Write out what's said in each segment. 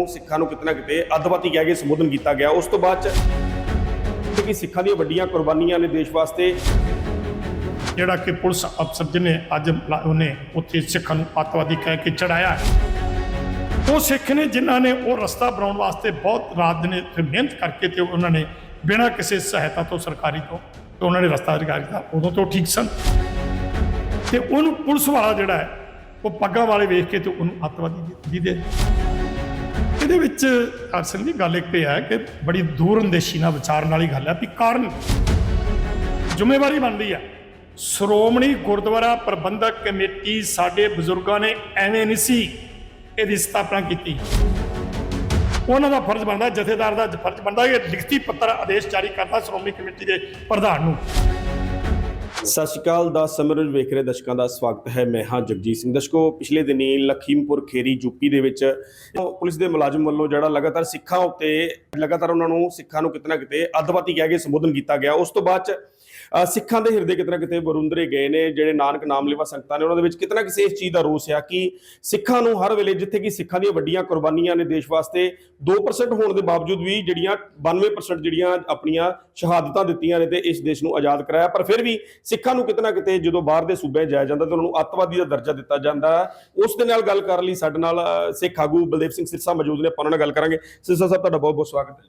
ਨੂੰ ਸਿੱਖਾਂ ਨੂੰ ਕਿਤਨਾ ਕਿਤੇ ਅੱਧਵਾਤੀ ਕਹਿ ਕੇ ਸੰਬੋਧਨ ਕੀਤਾ ਗਿਆ। ਉਸ ਤੋਂ ਬਾਅਦ ਚ ਕਿ ਸਿੱਖਾਂ ਦੀਆਂ ਵੱਡੀਆਂ ਕੁਰਬਾਨੀਆਂ ਨੇ ਦੇਸ਼ ਵਾਸਤੇ। ਜਿਹੜਾ ਕਿ ਪੁਲਿਸ ਅਫਸਰ ਜਿਹਨੇ ਅੱਜ ਉਹਨੇ ਉੱਥੇ ਸਿੱਖਾਂ ਨੂੰ ਅੱਤਵਾਦੀ ਕਹਿ ਕੇ ਚੜਾਇਆ ਉਹ ਸਿੱਖ ਨੇ ਜਿਨ੍ਹਾਂ ਨੇ ਉਹ ਰਸਤਾ ਬਣਾਉਣ ਵਾਸਤੇ ਬਹੁਤ ਰਾਤ ਦਿਨ ਮਿਹਨਤ ਕਰਕੇ ਤੇ ਉਹਨਾਂ ਨੇ ਬਿਨਾਂ ਕਿਸੇ ਸਹਾਇਤਾ ਤੋਂ ਸਰਕਾਰੀ ਤੋਂ ਤੇ ਉਹਨਾਂ ਨੇ ਰਸਤਾ ਅਧਿਕਾਰ ਕੀਤਾ ਉਦੋਂ ਤੋਂ ਠੀਕ ਸਨ। ਤੇ ਉਹਨੂੰ ਪੁਲਿਸ ਵਾਲਾ ਜਿਹੜਾ ਹੈ, ਉਹ ਪੱਗਾਂ ਵਾਲੇ ਵੇਖ ਕੇ ਤੇ ਉਹਨੂੰ ਅੱਤਵਾਦੀ ਦੀ ਦੇ ਇਹਦੇ ਵਿੱਚ ਅਰਸਨ ਦੀ ਗੱਲ ਇੱਕ ਇਹ ਹੈ ਕਿ ਬੜੀ ਦੂਰ ਅੰਦੇਸ਼ੀ ਨਾਲ ਵਿਚਾਰਨ ਵਾਲੀ ਗੱਲ ਹੈ ਵੀ ਕਾਰਨ ਜ਼ਿੰਮੇਵਾਰੀ ਬਣਦੀ ਹੈ। ਸ਼੍ਰੋਮਣੀ ਗੁਰਦੁਆਰਾ ਪ੍ਰਬੰਧਕ ਕਮੇਟੀ ਸਾਡੇ ਬਜ਼ੁਰਗਾਂ ਨੇ ਐਵੇਂ ਨਹੀਂ ਸੀ ਇਹਦੀ ਸਥਾਪਨਾ ਕੀਤੀ। ਉਹਨਾਂ ਦਾ ਫਰਜ਼ ਬਣਦਾ, ਜਥੇਦਾਰ ਦਾ ਫਰਜ਼ ਬਣਦਾ ਕਿ ਲਿਖਤੀ ਪੱਤਰ ਆਦੇਸ਼ ਜਾਰੀ ਕਰਦਾ ਸ਼੍ਰੋਮਣੀ ਕਮੇਟੀ ਦੇ ਪ੍ਰਧਾਨ ਨੂੰ। ਸਤਿ ਸ਼੍ਰੀ ਅਕਾਲ ਦਾ ਸਮਰਜ ਵੇਖ ਰਹੇ ਦਰਸ਼ਕਾਂ ਦਾ ਸਵਾਗਤ ਹੈ। ਮੈਂ ਹਾਂ ਜਗਜੀਤ ਸਿੰਘ। ਦਰਸ਼ਕੋ, ਪਿਛਲੇ ਦਿਨੀ ਲਖੀਮਪੁਰ ਖੇਰੀ ਯੂਪੀ ਦੇ ਵਿੱਚ ਪੁਲਿਸ ਦੇ ਮੁਲਾਜ਼ਮ ਵੱਲੋਂ ਜਿਹੜਾ ਲਗਾਤਾਰ ਸਿੱਖਾਂ ਉੱਤੇ, ਲਗਾਤਾਰ ਉਹਨਾਂ ਨੂੰ ਸਿੱਖਾਂ ਨੂੰ ਕਿਤਨਾ ਕਿਤੇ ਅੱਧਵਾਤੀ ਕਹਿ ਕੇ ਸੰਬੋਧਨ ਕੀਤਾ ਗਿਆ। ਉਸ ਤੋਂ ਬਾਅਦ ਚ ਸਿੱਖਾਂ ਦੇ ਹਿਰਦੇ ਕਿਤਨਾ ਕਿਤੇ ਬਰੁੰਦਰੇ ਗਏ ਨੇ, ਜਿਹੜੇ ਨਾਨਕ ਨਾਮ ਲੈਵਾ ਸੰਗਤਾਂ ਨੇ, ਉਹਨਾਂ ਦੇ ਵਿੱਚ ਕਿਤਨਾ ਕਿਸੇ ਇਸ ਚੀਜ਼ ਦਾ ਰੋਸ ਆ ਕਿ ਸਿੱਖਾਂ ਨੂੰ ਹਰ ਵੇਲੇ ਜਿੱਥੇ ਕਿ ਸਿੱਖਾਂ ਦੀਆਂ ਵੱਡੀਆਂ ਕੁਰਬਾਨੀਆਂ ਨੇ ਦੇਸ਼ ਵਾਸਤੇ 2% ਹੋਣ ਦੇ ਬਾਵਜੂਦ ਵੀ ਜਿਹੜੀਆਂ 92% ਜਿਹੜੀਆਂ ਆਪਣੀਆਂ ਸ਼ਹਾਦਤਾਂ ਦਿੱਤੀਆਂ ਨੇ ਤੇ ਇਸ ਦੇਸ਼ ਨੂੰ ਆਜ਼ਾਦ ਕਰਾਇਆ। ਪਰ ਫਿਰ ਵੀ ਸਿੱਖਾਂ ਨੂੰ ਕਿਤਨਾ ਕਿਤੇ ਜਦੋਂ ਬਾਹਰ ਦੇ ਸੂਬੇ ਜਾਇਆ ਜਾਂਦਾ ਤਾਂ ਉਹਨਾਂ ਨੂੰ ਅੱਤਵਾਦੀ ਦਾ ਦਰਜਾ ਦਿੱਤਾ ਜਾਂਦਾ। ਉਸ ਦੇ ਨਾਲ ਗੱਲ ਕਰਨ ਲਈ ਸਾਡੇ ਨਾਲ ਸਿੱਖ ਆਗੂ ਬਲਦੇਵ ਸਿੰਘ ਸਿਰਸਾ ਮੌਜੂਦ ਨੇ, ਆਪਾਂ ਉਹਨਾਂ ਨਾਲ ਗੱਲ ਕਰਾਂਗੇ। ਸਿਰਸਾ ਸਾਹਿਬ, ਤੁਹਾਡਾ ਬਹੁਤ ਬਹੁਤ ਸਵਾਗਤ ਹੈ।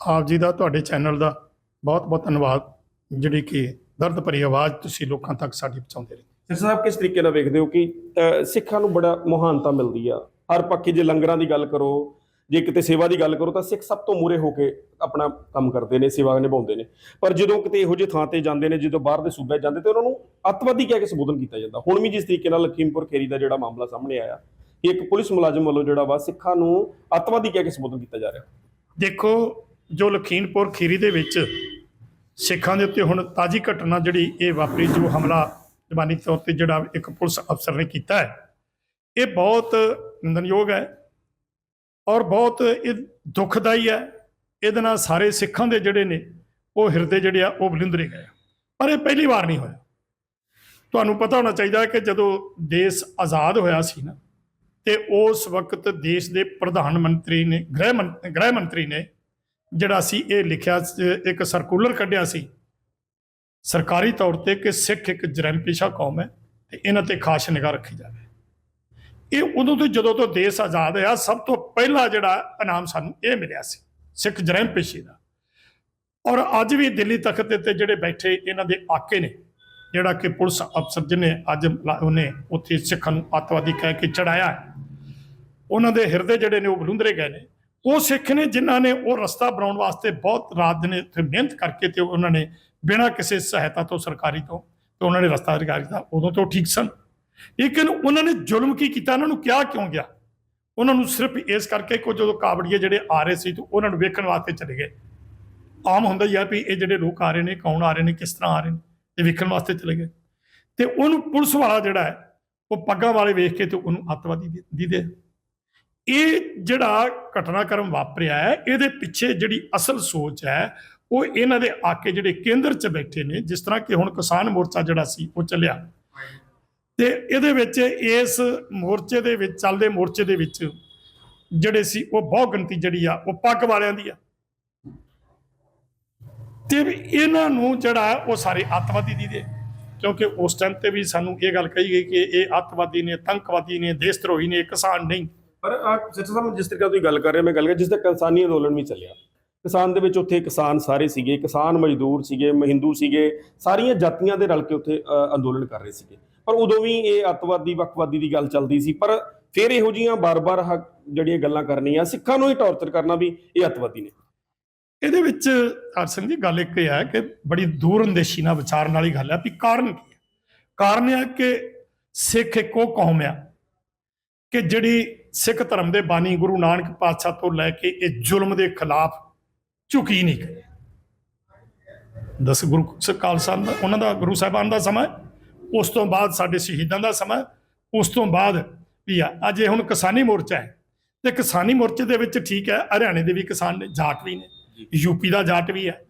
ਆਪ ਜੀ ਦਾ, ਤੁਹਾਡੇ ਚੈਨਲ ਦਾ ਬਹੁਤ ਬਹੁਤ ਧੰਨਵਾਦ। ਜਿਹੜੀ ਕਿ ਦਰਦ ਭਰੀ ਆਵਾਜ਼ ਤੁਸੀਂ ਲੋਕਾਂ ਤੱਕ ਸਾਡੀ ਪਹੁੰਚਾਉਂਦੇ ਰਹੇ। ਸਿਰਸਾ ਸਾਹਿਬ ਕਿਸ ਤਰੀਕੇ ਨਾਲ ਵੇਖਦੇ ਹੋ ਕਿ ਅ, ਸਿੱਖਾਂ ਨੂੰ ਬੜਾ ਮਹਾਨਤਾ ਮਿਲਦੀ ਆ? ਹਰ ਪੱਖੀ ਜੇ ਲੰਗਰਾਂ ਦੀ ਗੱਲ ਕਰੋ ਜੇ ਕਿਤੇ ਸੇਵਾ ਦੀ ਗੱਲ ਕਰੋ ਤਾਂ ਸਿੱਖ ਸਭ ਤੋਂ ਮੂਰੇ ਹੋ ਕੇ ਆਪਣਾ ਕੰਮ ਕਰਦੇ ਨੇ ਸੇਵਾ ਨਿਭਾਉਂਦੇ ਨੇ। ਪਰ ਜਦੋਂ ਕਿਤੇ ਇਹੋ ਜਿਹੇ ਥਾਂ ਤੇ ਜਾਂਦੇ ਨੇ ਜਦੋਂ ਬਾਹਰ ਦੇ ਸੂਬੇ ਜਾਂਦੇ ਤੇ ਉਹਨਾਂ ਨੂੰ ਅੱਤਵਾਦੀ ਕਹਿ ਕੇ ਸੰਬੋਧਨ ਕੀਤਾ ਜਾਂਦਾ। ਹੁਣ ਵੀ ਜਿਸ ਤਰੀਕੇ ਨਾਲ ਲਖੀਮਪੁਰ ਖੇਰੀ ਦਾ ਜਿਹੜਾ ਮਾਮਲਾ ਸਾਹਮਣੇ ਆਇਆ ਕਿ ਇੱਕ ਪੁਲਿਸ ਮੁਲਾਜ਼ਮ ਵੱਲੋਂ ਜਿਹੜਾ ਵਾ ਸਿੱਖਾਂ ਨੂੰ ਅੱਤਵਾਦੀ ਕਹਿ ਕੇ ਸੰਬੋਧਨ ਕੀਤਾ ਜਾ ਰਿਹਾ। ਦੇਖੋ ਜੋ ਲਖੀਮਪੁਰ ਖੀਰੀ ਦੇ ਵਿੱਚ ਸਿੱਖਾਂ ਦੇ ਉੱਤੇ ਹੁਣ ਤਾਜੀ ਘਟਨਾ ਜਿਹੜੀ ਇਹ ਵਾਪਰੀ, ਜੋ ਹਮਲਾ ਜ਼ਬਾਨੀ ਤੌਰ ਤੇ ਜਿਹੜਾ ਇੱਕ ਪੁਲਿਸ ਅਫਸਰ ਨੇ ਕੀਤਾ ਹੈ। ਇਹ ਬਹੁਤ ਨਿੰਦਨਯੋਗ ਹੈ ਔਰ ਬਹੁਤ ਇਹ ਦੁਖਦਾਈ ਹੈ। ਇਹਦੇ ਨਾਲ ਸਾਰੇ ਸਿੱਖਾਂ ਦੇ ਜਿਹੜੇ ਨੇ, ਉਹ ਹਿਰਦੇ ਜਿਹੜੇ ਆ, ਉਹ ਬਲਿੰਦਰੇ ਗਏ। ਪਰ ਇਹ ਪਹਿਲੀ ਵਾਰ ਨਹੀਂ ਹੋਇਆ। ਤੁਹਾਨੂੰ ਪਤਾ ਹੋਣਾ ਚਾਹੀਦਾ ਕਿ ਜਦੋਂ ਦੇਸ਼ ਆਜ਼ਾਦ ਹੋਇਆ ਸੀ ਨਾ, ਤੇ ਉਸ ਵਕਤ ਦੇਸ਼ ਦੇ ਪ੍ਰਧਾਨ ਮੰਤਰੀ ਨੇ, ਗ੍ਰਹਿ ਮੰਤ- ਗ੍ਰਹਿ ਮੰਤਰੀ ਨੇ ਜਿਹੜਾ ਸੀ, ਇਹ ਲਿਖਿਆ ਇੱਕ ਸਰਕੂਲਰ ਕੱਢਿਆ ਸੀ। ਸਰਕਾਰੀ ਤੌਰ ਤੇ ਕਿ ਸਿੱਖ ਇੱਕ ਜਰਮ ਪੇਸ਼ਾ ਕੌਮ ਹੈ ਤੇ ਇਹਨਾਂ ਤੇ ਖਾਸ ਨਿਗਾਹ ਰੱਖੀ ਜਾਵੇ। ਇਹ ਉਦੋਂ ਤੋਂ ਜਦੋਂ ਤੋਂ ਦੇਸ਼ ਆਜ਼ਾਦ ਹੋਇਆ, ਸਭ ਤੋਂ ਪਹਿਲਾ ਜਿਹੜਾ ਇਨਾਮ ਸਾਨੂੰ ਇਹ ਮਿਲਿਆ ਸੀ, ਸਿੱਖ ਜਰਮ ਪੇਸ਼ੇ ਦਾ। ਔਰ ਅੱਜ ਵੀ ਦਿੱਲੀ ਤਖਤ ਦੇ ਉੱਤੇ ਜਿਹੜੇ ਬੈਠੇ ਇਹਨਾਂ ਦੇ ਆਕੇ ਨੇ, ਜਿਹੜਾ ਕਿ ਪੁਲਿਸ ਅਫਸਰ ਜਿਹਨੇ ਅੱਜ ਉਹਨੇ ਉੱਥੇ ਸਿੱਖਾਂ ਨੂੰ ਅੱਤਵਾਦੀ ਕਹਿ ਕੇ ਚੜਾਇਆ ਉਹਨਾਂ ਦੇ ਹਿਰਦੇ ਜਿਹੜੇ ਨੇ ਉਹ ਬਲੁੰਦਰੇ ਗਏ ਨੇ। ਉਹ ਸਿੱਖ ਨੇ ਜਿਨ੍ਹਾਂ ਨੇ ਉਹ ਰਸਤਾ ਬਣਾਉਣ ਵਾਸਤੇ ਬਹੁਤ ਰਾਤ ਦਿਨ ਇੱਥੇ ਮਿਹਨਤ ਕਰਕੇ ਤੇ ਉਹਨਾਂ ਨੇ ਬਿਨਾਂ ਕਿਸੇ ਸਹਾਇਤਾ ਤੋਂ ਸਰਕਾਰੀ ਤੋਂ ਤੇ ਉਹਨਾਂ ਨੇ ਰਸਤਾ ਅਧਿਕਾਰ ਕੀਤਾ ਉਦੋਂ ਤੋਂ ਠੀਕ ਸਨ। ਲੇਕਿਨ ਉਹਨਾਂ ਨੇ ਜ਼ੁਲਮ ਕੀ ਕੀਤਾ? ਉਹਨਾਂ ਨੂੰ ਕਿਹਾ ਕਿਉਂ ਗਿਆ? ਉਹਨਾਂ ਨੂੰ ਸਿਰਫ ਇਸ ਕਰਕੇ ਕਿ ਜਦੋਂ ਕਾਬੜੀਏ ਜਿਹੜੇ ਆ ਰਹੇ ਸੀ ਤੇ ਉਹਨਾਂ ਨੂੰ ਵੇਖਣ ਵਾਸਤੇ ਚਲੇ ਗਏ। ਆਮ ਹੁੰਦਾ ਹੀ ਆ ਵੀ ਇਹ ਜਿਹੜੇ ਲੋਕ ਆ ਰਹੇ ਨੇ, ਕੌਣ ਆ ਰਹੇ ਨੇ, ਕਿਸ ਤਰ੍ਹਾਂ ਆ ਰਹੇ ਨੇ ਤੇ ਵੇਖਣ ਵਾਸਤੇ ਚਲੇ ਗਏ। ਤੇ ਉਹਨੂੰ ਪੁਲਿਸ ਵਾਲਾ ਜਿਹੜਾ ਹੈ, ਉਹ ਪੱਗਾਂ ਵਾਲੇ ਵੇਖ ਕੇ ਤੇ ਉਹਨੂੰ ਅੱਤਵਾਦੀ ਦੀ ਦੇ। ਇਹ ਜਿਹੜਾ ਘਟਨਾਕ੍ਰਮ ਵਾਪਰਿਆ ਹੈ, ਇਹਦੇ ਪਿੱਛੇ ਜਿਹੜੀ ਅਸਲ ਸੋਚ ਹੈ, ਉਹ ਇਹਨਾਂ ਦੇ ਆਕੇ ਜਿਹੜੇ ਕੇਂਦਰ 'ਚ ਬੈਠੇ ਨੇ, ਜਿਸ ਤਰ੍ਹਾਂ ਕਿ ਹੁਣ ਕਿਸਾਨ ਮੋਰਚਾ ਜਿਹੜਾ ਸੀ, ਉਹ ਚੱਲਿਆ। ਤੇ ਇਹਦੇ ਵਿੱਚ ਇਸ ਮੋਰਚੇ ਦੇ ਵਿੱਚ, ਚੱਲਦੇ ਮੋਰਚੇ ਦੇ ਵਿੱਚ ਜਿਹੜੇ ਸੀ, ਉਹ ਬਹੁਤ ਗਿਣਤੀ ਜਿਹੜੀ ਆ, ਉਹ ਪੱਗ ਵਾਲਿਆਂ ਦੀ ਆ। ਤੇ ਇਹਨਾਂ ਨੂੰ ਜਿਹੜਾ, ਉਹ ਸਾਰੇ ਅੱਤਵਾਦੀ ਦੀ ਦੇ, ਕਿਉਂਕਿ ਉਸ ਟਾਈਮ ਤੇ ਵੀ ਸਾਨੂੰ ਇਹ ਗੱਲ ਕਹੀ ਗਈ ਕਿ ਇਹ ਅੱਤਵਾਦੀ ਨੇ ਆਤੰਕਵਾਦੀ ਨੇ ਦੇਸ਼ ਧਰੋਹੀ ਨੇ, ਕਿਸਾਨ ਨਹੀਂ। ਪਰ ਸਿਰਸਾ ਸਾਹਿਬ, ਜਿਸ ਤਰੀਕੇ ਨਾਲ ਤੁਸੀਂ ਗੱਲ ਕਰ ਰਹੇ ਹੋ, ਮੈਂ ਗੱਲ ਕਰ ਜਿਸ ਦਾ ਕਿਸਾਨੀ ਅੰਦੋਲਨ ਵੀ ਚੱਲਿਆ। ਕਿਸਾਨ ਦੇ ਵਿੱਚ ਉੱਥੇ ਕਿਸਾਨ ਸਾਰੇ ਸੀਗੇ, ਕਿਸਾਨ ਮਜ਼ਦੂਰ ਸੀਗੇ, ਮਹਿੰਦੂ ਸੀਗੇ, ਸਾਰੀਆਂ ਜਾਤੀਆਂ ਦੇ ਰਲ ਕੇ ਉੱਥੇ ਅੰਦੋਲਨ ਕਰ ਰਹੇ ਸੀਗੇ। ਪਰ ਉਦੋਂ ਵੀ ਇਹ ਅੱਤਵਾਦੀ, ਵੱਖਵਾਦੀ ਦੀ ਗੱਲ ਚੱਲਦੀ ਸੀ, ਪਰ ਫਿਰ ਇਹੋ ਜੀਆਂ ਬਾਰ-ਬਾਰ ਹ- ਜਿਹੜੀਆਂ ਗੱਲਾਂ ਕਰਨੀਆਂ, ਸਿੱਖਾਂ ਨੂੰ ਹੀ ਟੌਰਚਰ ਕਰਨਾ ਵੀ ਇਹ ਅੱਤਵਾਦੀ ਨੇ। ਇਹਦੇ ਵਿੱਚ ਅਰਸਨ ਜੀ, ਗੱਲ ਇੱਕ ਹੈ ਕਿ ਬੜੀ ਦੂਰ ਅੰਦੇਸ਼ੀ ਨਾਲ ਵਿਚਾਰਨ ਵਾਲੀ ਗੱਲ ਹੈ ਵੀ ਕਾਰਨ ਕੀ ਹੈ। ਕਾਰਨ ਇਹ ਹੈ ਕਿ ਸਿੱਖ ਇੱਕੋ ਕੌਮ ਆ ਕਿ ਜਿਹੜੀ ਸਿੱਖ ਧਰਮ ਦੇ ਬਾਨੀ ਗੁਰੂ ਨਾਨਕ ਪਾਤਸ਼ਾਹ ਤੋਂ ਲੈ ਕੇ ਇਹ ਜ਼ੁਲਮ ਦੇ ਖਿਲਾਫ ਝੁਕੀ ਨਹੀਂ ਗਈ ਦਸ ਗੁਰੂ ਖਾਲਸਾ ਦਾ, ਉਹਨਾਂ ਦਾ, ਗੁਰੂ ਸਾਹਿਬਾਨ ਦਾ ਸਮਾਂ ਉਸ ਤੋਂ ਬਾਅਦ ਸਾਡੇ ਸ਼ਹੀਦਾਂ ਦਾ ਸਮਾਂ ਉਸ ਤੋਂ ਬਾਅਦ ਵੀ ਆ, ਅੱਜ ਇਹ ਹੁਣ ਕਿਸਾਨੀ ਮੋਰਚਾ ਹੈ। ਤੇ ਕਿਸਾਨੀ ਮੋਰਚੇ ਦੇ ਵਿੱਚ ਠੀਕ ਹੈ, ਹਰਿਆਣੇ ਦੇ ਵੀ ਕਿਸਾਨ ਨੇ, ਜਾਟ ਵੀ ਨੇ ਯੂਪੀ ਦਾ ਜਾਟ ਵੀ ਹੈ,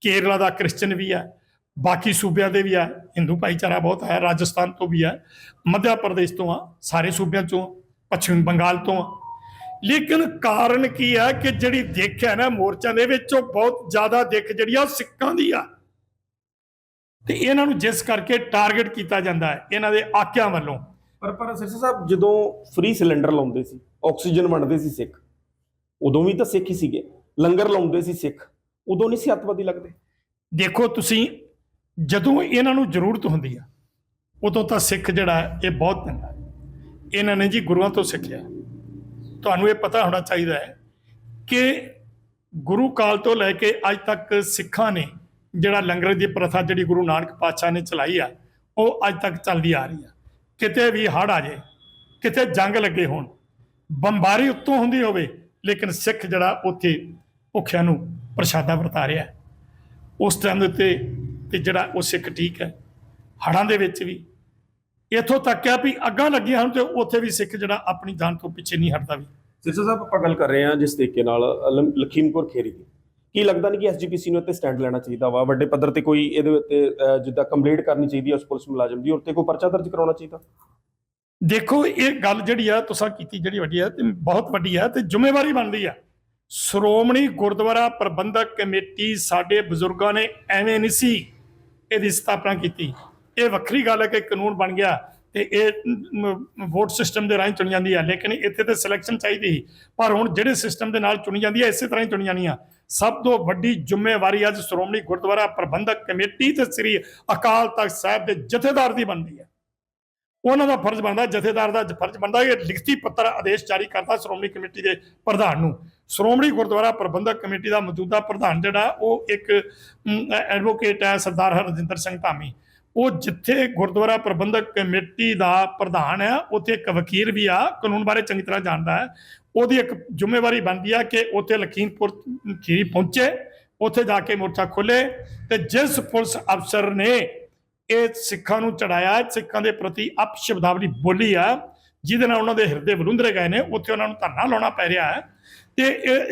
ਕੇਰਲਾ ਦਾ ਕ੍ਰਿਸਚਨ ਵੀ ਹੈ, ਬਾਕੀ ਸੂਬਿਆਂ ਦੇ ਵੀ ਹੈ ਹਿੰਦੂ ਭਾਈਚਾਰਾ ਬਹੁਤ ਹੈ, ਰਾਜਸਥਾਨ ਤੋਂ ਵੀ ਹੈ ਮੱਧ ਪ੍ਰਦੇਸ਼ ਤੋਂ ਆ, ਸਾਰੇ ਸੂਬਿਆਂ ਚੋਂ ਪੱਛਮੀ ਬੰਗਾਲ ਤੋਂ ਆ। ਲੇਕਿਨ ਕਾਰਨ ਕੀ ਆ ਕਿ ਜਿਹੜੀ ਦਿੱਖ ਹੈ ਨਾ ਮੋਰਚਿਆਂ ਦੇ ਵਿੱਚ ਉਹ ਬਹੁਤ ਜ਼ਿਆਦਾ ਦਿੱਖ ਜਿਹੜੀ ਆ ਸਿੱਖਾਂ ਦੀ ਆ। ਤੇ ਇਹਨਾਂ ਨੂੰ ਜਿਸ ਕਰਕੇ ਟਾਰਗੇਟ ਕੀਤਾ ਜਾਂਦਾ ਹੈ ਇਹਨਾਂ ਦੇ ਆਕਿਆਂ ਵੱਲੋਂ। ਪਰ ਪਰ ਸਿਰਸਾ ਸਾਹਿਬ ਜਦੋਂ ਫ੍ਰੀ ਸਿਲੰਡਰ ਲਾਉਂਦੇ ਸੀ ਆਕਸੀਜਨ ਵੰਡਦੇ ਸੀ ਸਿੱਖ ਉਦੋਂ ਵੀ ਤਾਂ ਸਿੱਖ ਹੀ ਸੀਗੇ। ਲੰਗਰ ਲਾਉਂਦੇ ਸੀ ਸਿੱਖ ਉਦੋਂ ਨਹੀਂ ਸੀ ਅੱਤਵਾਦੀ ਲੱਗਦੇ। ਦੇਖੋ ਤੁਸੀਂ ਜਦੋਂ ਇਹਨਾਂ ਨੂੰ ਜ਼ਰੂਰਤ ਹੁੰਦੀ ਆ ਉਦੋਂ ਤਾਂ ਸਿੱਖ ਜਿਹੜਾ ਹੈ, ਇਹ ਬਹੁਤ ਚੰਗਾ। ਹੈ। ਇਹਨਾਂ ਨੇ ਜੀ ਗੁਰੂਆਂ ਤੋਂ ਸਿੱਖਿਆ। ਤੁਹਾਨੂੰ ਇਹ ਪਤਾ ਹੋਣਾ ਚਾਹੀਦਾ ਹੈ ਕਿ ਗੁਰੂ ਕਾਲ ਤੋਂ ਲੈ ਕੇ ਅੱਜ ਤੱਕ ਸਿੱਖਾਂ ਨੇ ਜਿਹੜਾ ਲੰਗਰ ਦੀ ਪ੍ਰਥਾ ਜਿਹੜੀ ਗੁਰੂ ਨਾਨਕ ਪਾਤਸ਼ਾਹ ਨੇ ਚਲਾਈ ਆ, ਉਹ ਅੱਜ ਤੱਕ ਚੱਲਦੀ ਆ ਰਹੀ ਆ। ਕਿਤੇ ਵੀ ਹੜ ਆ ਜੇ, ਕਿਤੇ ਜੰਗ ਲੱਗੇ ਹੋਣ, ਬੰਬਾਰੀ ਉੱਤੋਂ ਹੁੰਦੀ ਹੋਵੇ, ਲੇਕਿਨ ਸਿੱਖ ਜਿਹੜਾ ਉੱਥੇ ਭੁੱਖਿਆਂ ਨੂੰ ਪ੍ਰਸ਼ਾਦਾ ਵਰਤਾ ਰਿਹਾ। ਉਸ ਟਾਈਮ ਦੇ ਉੱਤੇ ਤੇ ਜਿਹੜਾ ਉਹ ਸਿੱਖ ਠੀਕ ਹੈ। ਹੜਾਂ ਦੇ ਵਿੱਚ ਵੀ ਇੱਥੋਂ ਤੱਕ ਆ ਵੀ ਅੱਗਾਂ ਲੱਗੀਆਂ ਹਨ ਤੇ ਉੱਥੇ ਵੀ ਸਿੱਖ ਜਿਹੜਾ ਆਪਣੀ ਜਾਨ ਤੋਂ ਪਿੱਛੇ ਨਹੀਂ ਹਟਦਾ ਵੀ। ਸਿਰਸਾ ਸਾਹਿਬ ਆਪਾਂ ਗੱਲ ਕਰ ਰਹੇ ਹਾਂ ਜਿਸ ਤਰੀਕੇ ਨਾਲ ਲਖੀਮਪੁਰ ਖੇਰੀ ਦੀ। ਕੀ ਲੱਗਦਾ ਨਹੀਂ ਕਿ ਐਸਜੀਪੀਸੀ ਨੂੰ ਇੱਥੇ ਸਟੈਂਡ ਲੈਣਾ ਚਾਹੀਦਾ ਵਾ? ਵੱਡੇ ਪੱਧਰ ਤੇ ਕੋਈ ਇਹਦੇ ਉੱਤੇ ਜਿੱਦਾਂ ਕੰਪਲੇਂਟ ਕਰਨੀ ਚਾਹੀਦੀ ਹੈ ਉਸ ਪੁਲਿਸ ਮੁਲਾਜ਼ਮ ਦੀ ਔਰ ਤੇ ਕੋਈ ਪਰਚਾ ਦਰਜ ਕਰਾਉਣਾ ਚਾਹੀਦਾ? ਦੇਖੋ ਇਹ ਗੱਲ ਜਿਹੜੀ ਆ ਤੁਸੀਂ ਕੀਤੀ ਜਿਹੜੀ ਵੱਡੀ ਆ ਤੇ ਬਹੁਤ ਵੱਡੀ ਆ ਤੇ ਜ਼ਿੰਮੇਵਾਰੀ ਬਣਦੀ ਆ। ਸ਼੍ਰੋਮਣੀ ਗੁਰਦੁਆਰਾ ਪ੍ਰਬੰਧਕ ਕਮੇਟੀ ਸਾਡੇ ਬਜ਼ੁਰਗਾਂ ਨੇ ਐਵੇਂ ਨਹੀਂ ਸੀ ਇਹਦੀ ਸਥਾਪਨਾ ਕੀਤੀ। ਇਹ ਵੱਖਰੀ ਗੱਲ ਹੈ ਕਿ ਕਾਨੂੰਨ ਬਣ ਗਿਆ ਤੇ ਇਹ ਵੋਟ ਸਿਸਟਮ ਦੇ ਰਾਹੀਂ ਚੁਣੀ ਜਾਂਦੀ ਹੈ। ਲੇਕਿਨ ਇੱਥੇ ਤੇ ਸਿਲੈਕਸ਼ਨ ਚਾਹੀਦੀ ਸੀ। ਪਰ ਹੁਣ ਜਿਹੜੇ ਸਿਸਟਮ ਦੇ ਨਾਲ ਚੁਣੀ ਜਾਂਦੀ ਹੈ, ਇਸੇ ਤਰ੍ਹਾਂ ਹੀ ਚੁਣੀ ਜਾਣੀ ਆ। ਸਭ ਤੋਂ ਵੱਡੀ ਜ਼ਿੰਮੇਵਾਰੀ ਅੱਜ ਸ਼੍ਰੋਮਣੀ ਗੁਰਦੁਆਰਾ ਪ੍ਰਬੰਧਕ ਕਮੇਟੀ ਤੇ ਸ੍ਰੀ ਅਕਾਲ ਤਖਤ ਸਾਹਿਬ ਦੇ ਜਥੇਦਾਰ ਦੀ ਬਣਦੀ ਹੈ। ਉਹਨਾਂ ਦਾ ਫਰਜ਼ ਬਣਦਾ, ਜਥੇਦਾਰ ਦਾ ਫਰਜ਼ ਬਣਦਾ, ਇਹ ਲਿਖਤੀ ਪੱਤਰ ਆਦੇਸ਼ ਜਾਰੀ ਕਰਦਾ ਸ਼੍ਰੋਮਣੀ ਕਮੇਟੀ ਦੇ ਪ੍ਰਧਾਨ ਨੂੰ। ਸ਼੍ਰੋਮਣੀ ਗੁਰਦੁਆਰਾ ਪ੍ਰਬੰਧਕ ਕਮੇਟੀ ਦਾ ਮੌਜੂਦਾ ਪ੍ਰਧਾਨ ਜਿਹੜਾ, ਉਹ ਇੱਕ ਐਡਵੋਕੇਟ ਹੈ ਸਰਦਾਰ ਹਰਜਿੰਦਰ ਸਿੰਘ ਧਾਮੀ। ਉਹ ਜਿੱਥੇ ਗੁਰਦੁਆਰਾ ਪ੍ਰਬੰਧਕ ਕਮੇਟੀ ਦਾ ਪ੍ਰਧਾਨ ਹੈ, ਉੱਥੇ ਇੱਕ ਵਕੀਲ ਵੀ ਆ, ਕਾਨੂੰਨ ਬਾਰੇ ਚੰਗੀ ਤਰ੍ਹਾਂ ਜਾਣਦਾ ਹੈ। ਉਹਦੀ ਇੱਕ ਜ਼ਿੰਮੇਵਾਰੀ ਬਣਦੀ ਆ ਕਿ ਉੱਥੇ ਲਖੀਮਪੁਰ ਖੀਰੀ ਪਹੁੰਚੇ, ਉੱਥੇ ਜਾ ਕੇ ਮੋਰਚਾ ਖੋਲੇ ਤੇ ਜਿਸ ਪੁਲਿਸ ਅਫਸਰ ਨੇ ਇਹ ਸਿੱਖਾਂ ਨੂੰ ਚੜਾਇਆ ਸਿੱਖਾਂ ਦੇ ਪ੍ਰਤੀ ਅਪਸ਼ਬਦਾਵਲੀ ਬੋਲੀ ਆ, ਜਿਹਦੇ ਨਾਲ ਉਹਨਾਂ ਦੇ ਹਿਰਦੇ ਵਲੁੰਦਰੇ ਗਏ ਨੇ, ਉੱਥੇ ਉਹਨਾਂ ਨੂੰ ਧਰਨਾ ਲਾਉਣਾ ਪੈ ਰਿਹਾ ਹੈ। ਤੇ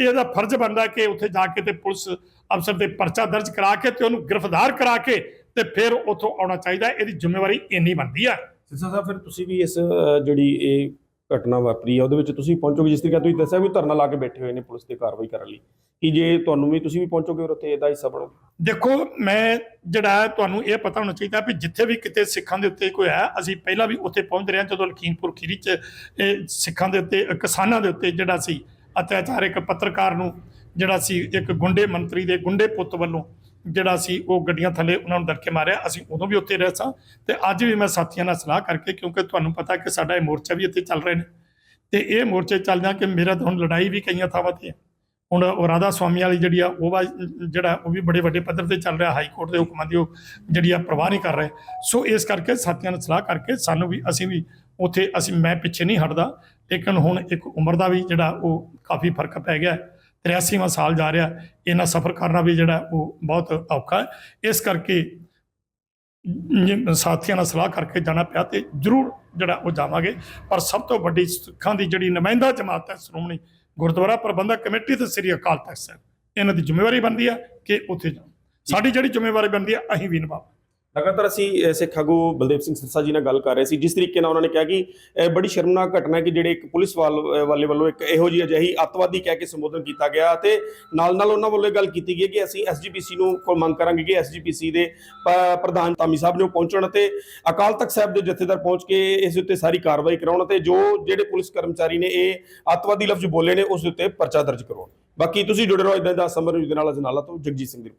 ਇਹਦਾ ਫਰਜ਼ ਬਣਦਾ ਕਿ ਉੱਥੇ ਜਾ ਕੇ ਤੇ ਪੁਲਿਸ ਅਫਸਰ ਦੇ ਪਰਚਾ ਦਰਜ ਕਰਾ ਕੇ ਤੇ ਉਹਨੂੰ ਗ੍ਰਿਫਤਾਰ ਕਰਾ ਕੇ ਤੇ ਫਿਰ ਉੱਥੋਂ ਆਉਣਾ ਚਾਹੀਦਾ ਇਹਦੀ ਜ਼ਿੰਮੇਵਾਰੀ ਇੰਨੀ ਬਣਦੀ ਆ। ਸਿਰਸਾ ਸਾਹਿਬ ਫਿਰ ਤੁਸੀਂ ਵੀ ਇਸ ਜਿਹੜੀ ਇਹ ਘਟਨਾ ਵਾਪਰੀ ਹੈ ਉਹਦੇ ਵਿੱਚ ਤੁਸੀਂ ਪਹੁੰਚੋਗੇ ਜਿਸ ਤਰੀਕੇ ਤੁਸੀਂ ਦੱਸਿਆ ਵੀ ਧਰਨਾ ਲਾ ਕੇ ਬੈਠੇ ਹੋਏ ਨੇ ਪੁਲਿਸ ਤੇ ਕਾਰਵਾਈ ਕਰਨ ਲਈ। ਕਿ ਜੇ ਤੁਹਾਨੂੰ ਵੀ ਤੁਸੀਂ ਵੀ ਪਹੁੰਚੋਗੇ ਔਰ ਉੱਥੇ ਇਹਦਾ ਹਿੱਸਾ ਬਣੋਗੇ? ਦੇਖੋ ਮੈਂ ਜਿਹੜਾ ਤੁਹਾਨੂੰ ਇਹ ਪਤਾ ਹੋਣਾ ਚਾਹੀਦਾ ਵੀ ਜਿੱਥੇ ਵੀ ਕਿਤੇ ਸਿੱਖਾਂ ਦੇ ਉੱਤੇ ਕੋਈ ਹੈ ਅਸੀਂ ਪਹਿਲਾਂ ਵੀ ਉੱਥੇ ਪਹੁੰਚ ਰਹੇ ਹਾਂ ਜਦੋਂ ਲਖੀਮਪੁਰ ਖੀਰੀ 'ਚ ਇਹ ਸਿੱਖਾਂ ਦੇ ਉੱਤੇ ਕਿਸਾਨਾਂ ਦੇ ਉੱਤੇ ਜਿਹੜਾ ਸੀ ਅਤਿਆਚਾਰ ਇੱਕ ਪੱਤਰਕਾਰ ਨੂੰ ਜਿਹੜਾ ਸੀ ਇੱਕ ਗੁੰਡੇ ਮੰਤਰੀ ਦੇ ਗੁੰਡੇ ਪੁੱਤ ਵੱਲੋਂ ਜਿਹੜਾ ਸੀ, ਉਹ ਗੱਡੀਆਂ ਥੱਲੇ ਉਹਨਾਂ ਨੂੰ ਧੱਕੇ ਮਾਰਿਆ। ਅਸੀਂ ਉਦੋਂ ਵੀ ਉੱਥੇ ਰਹੇ ਸਾਂ ਤੇ ਅੱਜ ਵੀ ਮੈਂ ਸਾਥੀਆਂ ਨਾਲ ਸਲਾਹ ਕਰਕੇ, ਕਿਉਂਕਿ ਤੁਹਾਨੂੰ ਪਤਾ ਕਿ ਸਾਡਾ ਇਹ ਮੋਰਚਾ ਵੀ ਇੱਥੇ ਚੱਲ ਰਹੇ ਨੇ। ਤੇ ਇਹ ਮੋਰਚੇ ਚੱਲਦਿਆਂ ਕਿ ਮੇਰਾ ਤਾਂ ਹੁਣ ਲੜਾਈ ਵੀ ਕਈਆਂ ਥਾਵਾਂ ਤੇ ਹੈ। ਹੁਣ ਰਾਧਾ ਸਵਾਮੀ ਵਾਲੀ ਜਿਹੜੀ ਆ, ਉਹ ਵਾ ਜਿਹੜਾ, ਉਹ ਵੀ ਬੜੇ ਵੱਡੇ ਪੱਧਰ ਤੇ ਚੱਲ ਰਿਹਾ, ਹਾਈ ਕੋਰਟ ਦੇ ਹੁਕਮਾਂ ਦੀ ਉਹ ਜਿਹੜੀ ਆ ਪ੍ਰਵਾਹ ਨਹੀਂ ਕਰ ਰਹੇ। ਸੋ ਇਸ ਕਰਕੇ ਸਾਥੀਆਂ ਨਾਲ ਸਲਾਹ ਕਰਕੇ ਸਾਨੂੰ ਵੀ, ਅਸੀਂ ਵੀ ਉੱਥੇ, ਅਸੀਂ ਮੈਂ ਪਿੱਛੇ ਨਹੀਂ ਹਟਦਾ, ਲੇਕਿਨ ਹੁਣ ਇੱਕ ਉਮਰ ਦਾ ਵੀ ਜਿਹੜਾ ਉਹ ਕਾਫੀ ਫ਼ਰਕ ਪੈ ਗਿਆ ਹੈ। 83ਵਾਂ ਸਾਲ ਜਾ ਰਿਹਾ, ਇਹਨਾਂ ਸਫ਼ਰ ਕਰਨਾ ਵੀ ਜਿਹੜਾ ਉਹ ਬਹੁਤ ਔਖਾ ਹੈ। ਇਸ ਕਰਕੇ ਸਾਥੀਆਂ ਨਾਲ ਸਲਾਹ ਕਰਕੇ ਜਾਣਾ ਪਿਆ ਤੇ ਜ਼ਰੂਰ ਜਿਹੜਾ ਉਹ ਜਾਵਾਂਗੇ। ਪਰ ਸਭ ਤੋਂ ਵੱਡੀ ਸਿੱਖਾਂ ਦੀ ਜਿਹੜੀ ਨੁਮਾਇੰਦਾ ਜਮਾਤ ਹੈ ਸ਼੍ਰੋਮਣੀ ਗੁਰਦੁਆਰਾ ਪ੍ਰਬੰਧਕ ਕਮੇਟੀ ਤੇ ਸ੍ਰੀ ਅਕਾਲ ਤਖਤ ਸਾਹਿਬ, ਇਹਨਾਂ ਦੀ ਜ਼ਿੰਮੇਵਾਰੀ ਬਣਦੀ ਹੈ ਕਿ ਉੱਥੇ ਜਾਣ ਸਾਡੀ ਜਿਹੜੀ ਜ਼ਿੰਮੇਵਾਰੀ ਬਣਦੀ ਹੈ, ਅਸੀਂ ਵੀ ਨਿਭਾਵਾਂ ਲਗਾਤਾਰ ਅਸੀਂ ਸਿੱਖ ਆਗੂ ਬਲਦੇਵ ਸਿੰਘ ਸਿਰਸਾ ਜੀ ਨਾਲ ਗੱਲ ਕਰ ਰਹੇ ਸੀ, ਜਿਸ ਤਰੀਕੇ ਨਾਲ ਉਹਨਾਂ ਨੇ ਕਿਹਾ ਕਿ ਬੜੀ ਸ਼ਰਮਨਾਕ ਘਟਨਾ ਕਿ ਜਿਹੜੇ ਇੱਕ ਪੁਲਿਸ ਵਾਲੇ ਵੱਲੋਂ ਇੱਕ ਇਹੋ ਜਿਹੀ ਅਜਿਹੀ ਅੱਤਵਾਦੀ ਕਹਿ ਕੇ ਸੰਬੋਧਨ ਕੀਤਾ ਗਿਆ ਤੇ ਨਾਲ ਨਾਲ ਉਹਨਾਂ ਵੱਲੋਂ ਇਹ ਗੱਲ ਕੀਤੀ ਗਈ ਕਿ ਅਸੀਂ ਐਸਜੀਪੀਸੀ ਨੂੰ ਕੋਲ ਮੰਗ ਕਰਾਂਗੇ ਕਿ ਐਸਜੀਪੀਸੀ ਦੇ ਪ੍ਰਧਾਨ ਧਾਮੀ ਸਾਹਿਬ ਨੂੰ ਪਹੁੰਚਣ ਤੇ ਅਕਾਲ ਤਖਤ ਸਾਹਿਬ ਦੇ ਜਥੇਦਾਰ ਪਹੁੰਚ ਕੇ ਇਸ ਉੱਤੇ ਸਾਰੀ ਕਾਰਵਾਈ ਕਰਾਉਣ ਤੇ ਜੋ ਜਿਹੜੇ ਪੁਲਿਸ ਕਰਮਚਾਰੀ ਨੇ ਇਹ ਅੱਤਵਾਦੀ ਲਫ਼ਜ਼ ਬੋਲੇ ਨੇ ਉਸ ਉੱਤੇ ਪਰਚਾ ਦਰਜ ਕਰਵਾਉਣ ਬਾਕੀ ਤੁਸੀਂ ਜੁੜੇ ਰਹੋ ਇਦਾਂ ਦਾ ਸਮਰ ਨਿਊਜ਼ ਦੇ ਨਾਲ ਅਜਨਾਲਾ ਤੋਂ ਜਗਜੀਤ ਸਿੰਘ ਦੀ